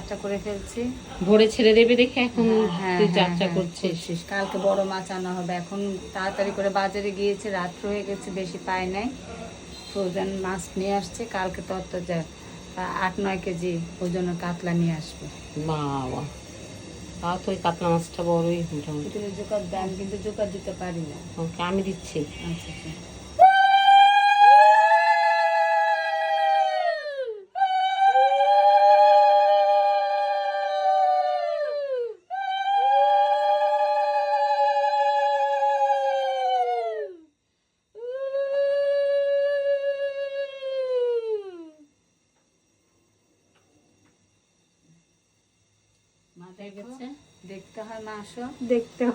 যাত্রা করে ফেলছি। ভোরে ছেড়ে দেবে দেখে এখন হ্যাঁ, তুই হ্যাঁ, যাত্রা হ্যাঁ, করছিস করছিস। কালকে বড় মাছ আনা হবে। এখন তাড়াতাড়ি করে বাজারে গিয়েছে রাত্র হয়ে গেছে বেশি পাই নাই। ফ্রোজেন মাছ নিয়ে আসছে কালকে তো অত যা আট নয় কেজি ওজনের কাতলা নিয়ে আসবে। বাবা তাও তো ওই কাতলা মাছটা বড়ই মোটামুটি। জোকার দাম কিন্তু জোকার দিতে পারি না। ওকে আমি দিচ্ছি। আচ্ছা আচ্ছা।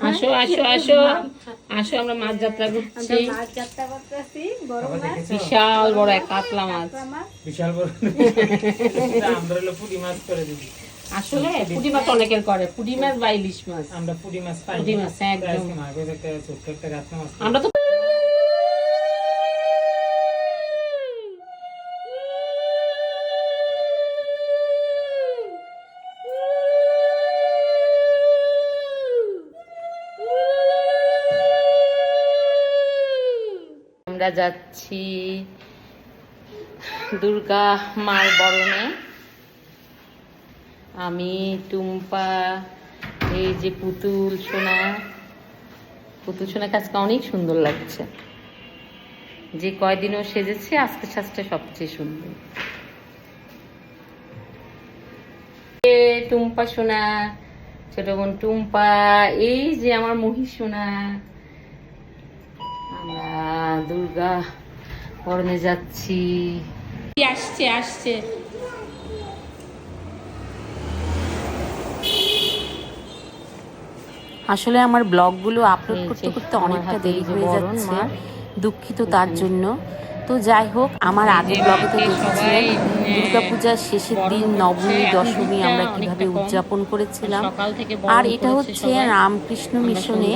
আসো আসো আসো আসো। আসো আমরা মাছ যাত্রা করছি। বিশাল বড় এক কাতলা মাছ। বিশাল বড় আমরা হলো পুঁটি মাছ করে দিবি। আসলে পুঁটি মাছ অনেকের করে। পুঁটি মাছ বা ইলিশ মাছ। আমরা পুঁটি মাছ পাই পুঁটি মাছ, হ্যাঁ, একদম। আমরা তো আমরা যাচ্ছি দুর্গা মার বরণে। আমি, টুম্পা, এই যে পুতুল, সোনা। পুতুল সোনা আজকে অনেক সুন্দর লাগছে। যে কয়দিনও সেজেছে আজকে সাজটা সবচেয়ে সুন্দর। টুম্পা, সোনা, ছোট বোন টুম্পা, এই যে আমার মহি সোনা। দুর্গা পরনে যাচ্ছি। আসছে আসছে। আসলে আমার ব্লগগুলো আপলোড করতে করতে অনেকটা দেরি হয়ে যাচ্ছে দুঃখিত তার জন্য। তো যাই হোক আমার আগের ব্লগে তো দেখেছিলেন দুর্গাপূজার শেষের দিন নবমী দশমী আমরা কীভাবে উদযাপন করেছিলাম। আর এটা হচ্ছে রামকৃষ্ণ মিশনে।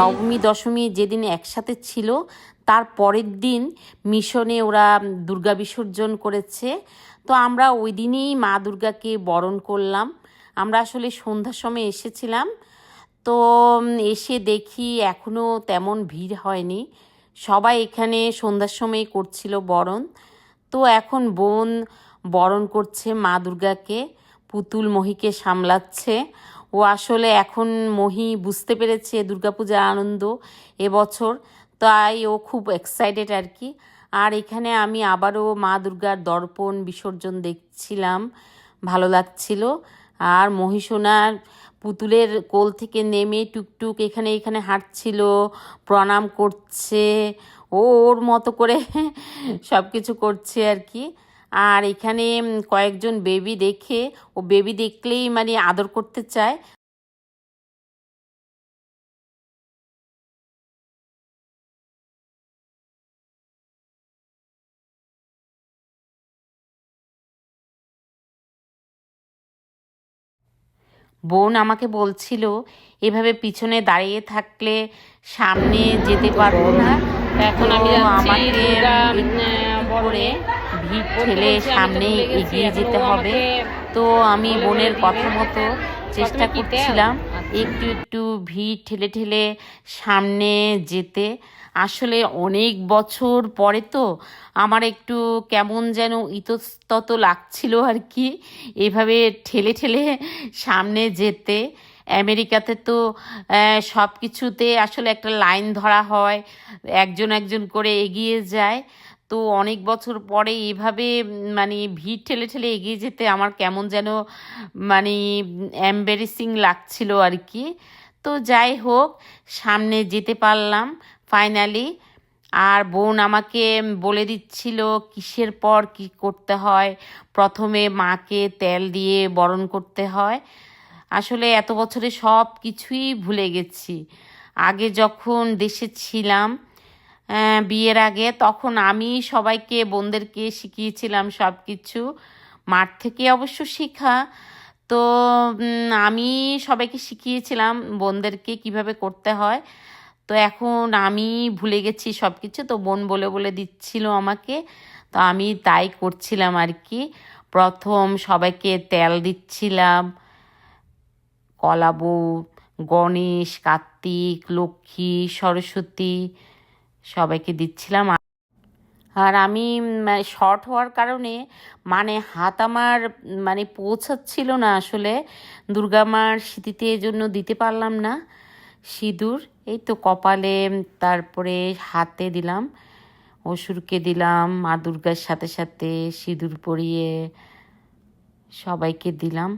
নবমী দশমী যেদিন একসাথে ছিল তার পরের দিন মিশনে ওরা দুর্গা বিসর্জন করেছে। তো আমরা ওই দিনেই মা দুর্গাকে বরণ করলাম। আমরা আসলে সন্ধ্যার সময় এসেছিলাম। তো এসে দেখি এখনও তেমন ভিড় হয়নি। সবাই এখানে সন্ধ্যার সময় করছিল বরণ। তো এখন বোন বরণ করছে মা দুর্গাকে, পুতুল মহিকে সামলাচ্ছে। ও আসলে এখন মহি বুঝতে পেরেছে দুর্গাপূজার আনন্দ এবছর, তাই ও খুব এক্সাইটেড আর কি। আর এখানে আমি আবারও মা দুর্গার দর্পণ বিসর্জন দেখছিলাম, ভালো লাগছিল। আর মহিষোনার পুতুলের কোল থেকে নেমে টুকটুক এখানে এখানে হাঁটছিল, প্রণাম করছে ও ওর মতো করে সব কিছু করছে আর কি। আর এখানে কয়েকজন বেবি দেখে, ও বেবি দেখলেই মানে আদর করতে চায়। বোন আমাকে বলছিল এভাবে পিছনে দাঁড়িয়ে থাকলে সামনে যেতে পারব না এখন আমি আমাকে। করে ভিড় ঠেলে সামনে এগিয়ে যেতে হবে তো আমি বোনের কথা মতো চেষ্টা? করছিলাম আচ্ছা। একটু একটু ভিড় ঠেলে ঠেলে সামনে যেতে আসলে অনেক বছর পরে তো আমার একটু কেমন যেন ইতস্তত লাগছিল আর কি। এভাবে ঠেলে ঠেলে সামনে যেতে। আমেরিকাতে তো সব কিছুতে আসলে একটা লাইন ধরা হয়, একজন একজন করে এগিয়ে যায়। তো অনেক বছর পরে এভাবে মানে ভিড় ঠেলে ঠেলে এগিয়ে যেতে আমার কেমন যেন মানে অ্যাম্বারেসিং লাগছিল আর কি। তো যাই হোক, সামনে যেতে পারলাম। ফাইনালি আর বোন আমাকে বলে দিচ্ছিল কিসের পর কি করতে হয়। প্রথমে মাকে তেল দিয়ে বরণ করতে হয়। আসলে এত বছরে সব কিছুই ভুলে গেছি। আগে যখন দেশে ছিলাম বিয়ের আগে তখন আমি সবাইকে, বোনদেরকে শিখিয়েছিলাম সব কিছু মাঠ থেকে অবশ্য শেখা। তো আমি সবাইকে শিখিয়েছিলাম বোনদেরকে কীভাবে করতে হয়। তো এখন আমি ভুলে গেছি সব কিছু তো বোন বলে বলে দিচ্ছিল আমাকে, তো আমি তাই করছিলাম আর কি। প্রথম সবাইকে তেল দিচ্ছিলাম কলাবউ গণেশ, কার্তিক, লক্ষ্মী, সরস্বতী সবাইকে দিচ্ছিলাম। আর আমি শর্ট হওয়ার কারণে মানে হাত আমার মানে পৌঁছাচ্ছিল না আসলে, দুর্গা মার স্মৃতিতে এই জন্য দিতে পারলাম না। সিঁদুর, এই তো কপালে তারপরে হাতে দিলাম, অসুরকে দিলাম, মা দুর্গার সাথে সাথে সিঁদুর পরিয়ে সবাইকে দিলাম।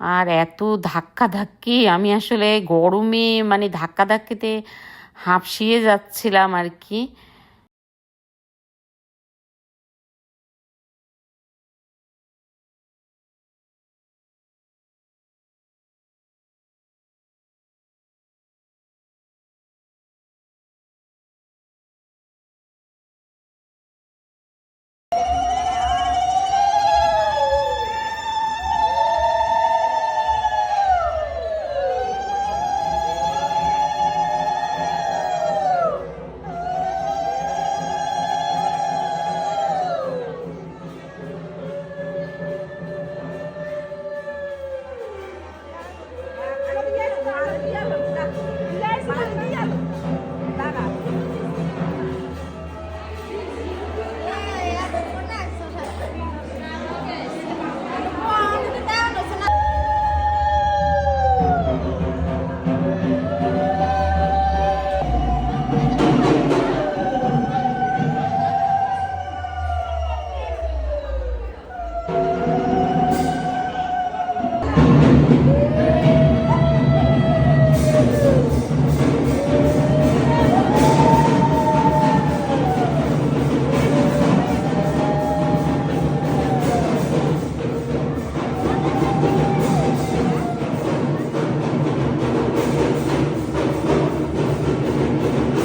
আর এত ধাক্কা ধাক্কি আমি আসলে গরমে মানে ধাক্কা ধাক্কিতে হাঁপসিয়ে যাচ্ছিলাম আর কি।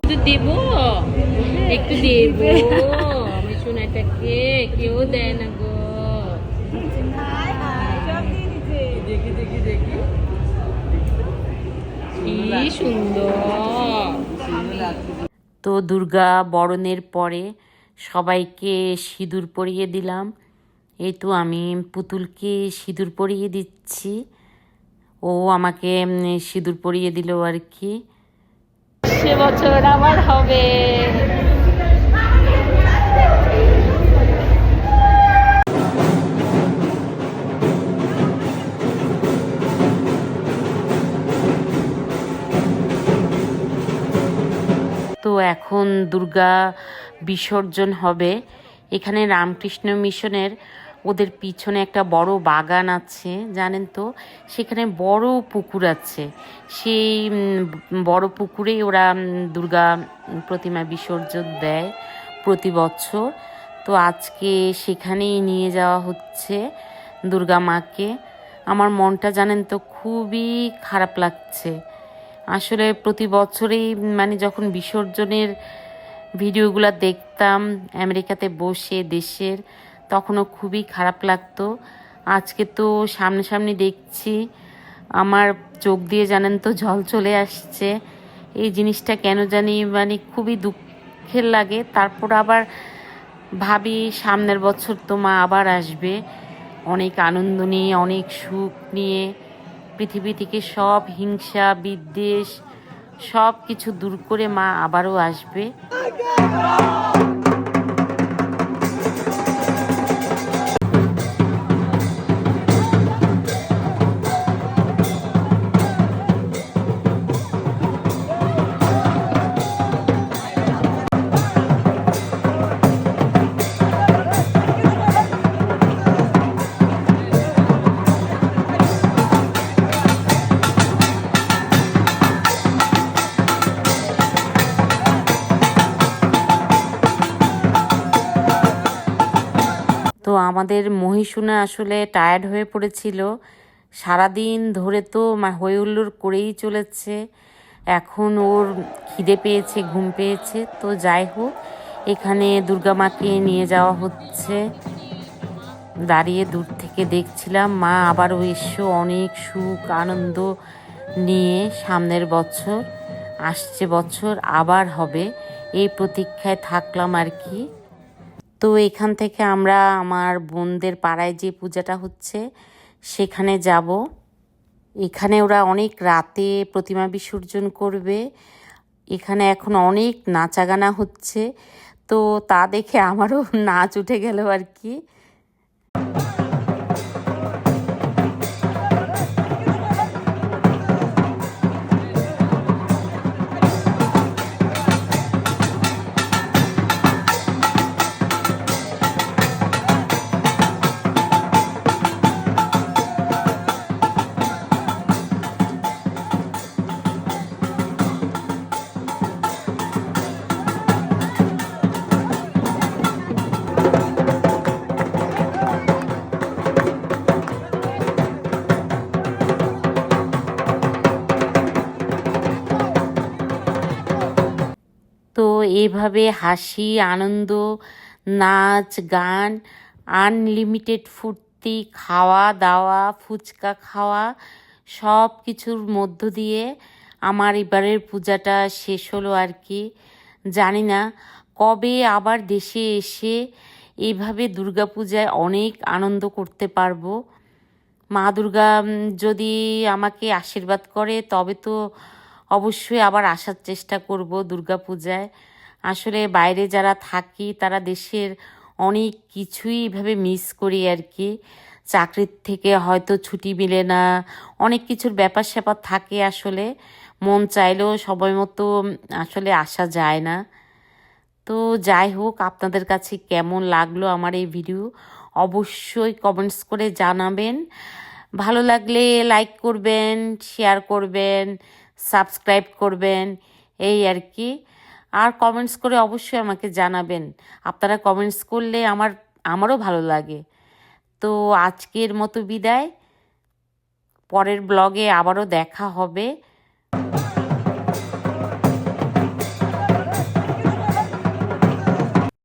একটু দেবো? একটু দেবো। আমার সোনাটাকে কেউ দেয় না গো। দেখি দেখি দেখি। কি সুন্দর। তো দুর্গা বরণের পরে সবাইকে সিঁদুর পরিয়ে দিলাম। এই তো আমি পুতুলকে সিঁদুর পরিয়ে দিচ্ছি। ও আমাকে সিঁদুর পরিয়ে দিল আর কি। সে বছর আবার হবে। তো এখন দুর্গা বিসর্জন হবে। এখানে রামকৃষ্ণ মিশনের ওদের পিছনে একটা বড় বাগান আছে, জানেন তো? সেখানে বড় পুকুর আছে। সেই বড় পুকুরেই ওরা দুর্গা প্রতিমা বিসর্জন দেয় প্রতি বছর। তো আজকে সেখানেই নিয়ে যাওয়া হচ্ছে দুর্গা মাকে। আমার মনটা জানেন তো খুবই খারাপ লাগছে। আসলে প্রতি বছরেই মানে যখন বিসর্জনের ভিডিওগুলো দেখতাম, আমেরিকাতে বসে দেশের তখনও খুবই খারাপ লাগতো। আজকে তো সামনাসামনি দেখছি, আমার চোখ দিয়ে জানেন তো জল চলে আসছে। এই জিনিসটা কেন জানি মানে খুবই দুঃখের লাগে। তারপর আবার ভাবি সামনের বছর তো মা আবার আসবে। অনেক আনন্দ নিয়ে, অনেক সুখ নিয়ে, পৃথিবী থেকে সব হিংসা, বিদ্বেষ সব কিছু দূর করে মা আবারও আসবে। তো আমাদের মহিষুনা আসলে টায়ার্ড হয়ে পড়েছিল। সারাদিন ধরে তো মা- হই হুল্লোড় করেই চলেছে। এখন ওর খিদে পেয়েছে, ঘুম পেয়েছে। তো যাই হোক, এখানে দুর্গা মাকে নিয়ে যাওয়া হচ্ছে। দাঁড়িয়ে দূর থেকে দেখছিলাম, মা আবারও এসো, অনেক সুখ, আনন্দ নিয়ে সামনের বছর, আসছে বছর, আবার হবে। এই প্রতীক্ষায় থাকলাম আর কি। তো এখান থেকে আমরা আমার বোনদের পাড়ায় যে পূজাটা হচ্ছে, সেখানে যাব। এখানে ওরা অনেক রাতে প্রতিমা বিসর্জন করবে। এখানে এখন অনেক নাচাগানা হচ্ছে। তো তা দেখে আমারও নাচ উঠে গেল আর কি। এভাবে হাসি, আনন্দ, নাচ, গান, আনলিমিটেড ফুর্তি, খাওয়া দাওয়া, ফুচকা খাওয়া, সব কিছুর মধ্য দিয়ে আমার এবারের পূজাটা শেষ হলো আর কি। জানি না কবে আবার দেশে এসে এইভাবে দুর্গাপূজায় অনেক আনন্দ করতে পারব। মা দুর্গা যদি আমাকে আশীর্বাদ করে, তবে তো অবশ্যই আবার আসার চেষ্টা করব দুর্গা পূজায় আসলে বাইরে যারা থাকি, তারা দেশের অনেক কিছুই এভাবে মিস করি আর কি। চাকরির থেকে হয়তো ছুটি মিলে না, অনেক কিছুর ব্যাপার স্যাপার থাকে আসলে। মন চাইলেও সময় মতো আসলে আসা যায় না। তো যাই হোক, আপনাদের কাছে কেমন লাগল আমার এই ভিডিও অবশ্যই কমেন্টস করে জানাবেন। ভালো লাগলে লাইক করবেন শেয়ার করবেন সাবস্ক্রাইব করবেন, এই আর কি। আর কমেন্টস করে অবশ্যই আমাকে জানাবেন। আপনারা কমেন্টস করলে আমার, আমারও ভালো লাগে। তো আজকের মতো বিদায়। পরের ব্লগে আবারও দেখা হবে।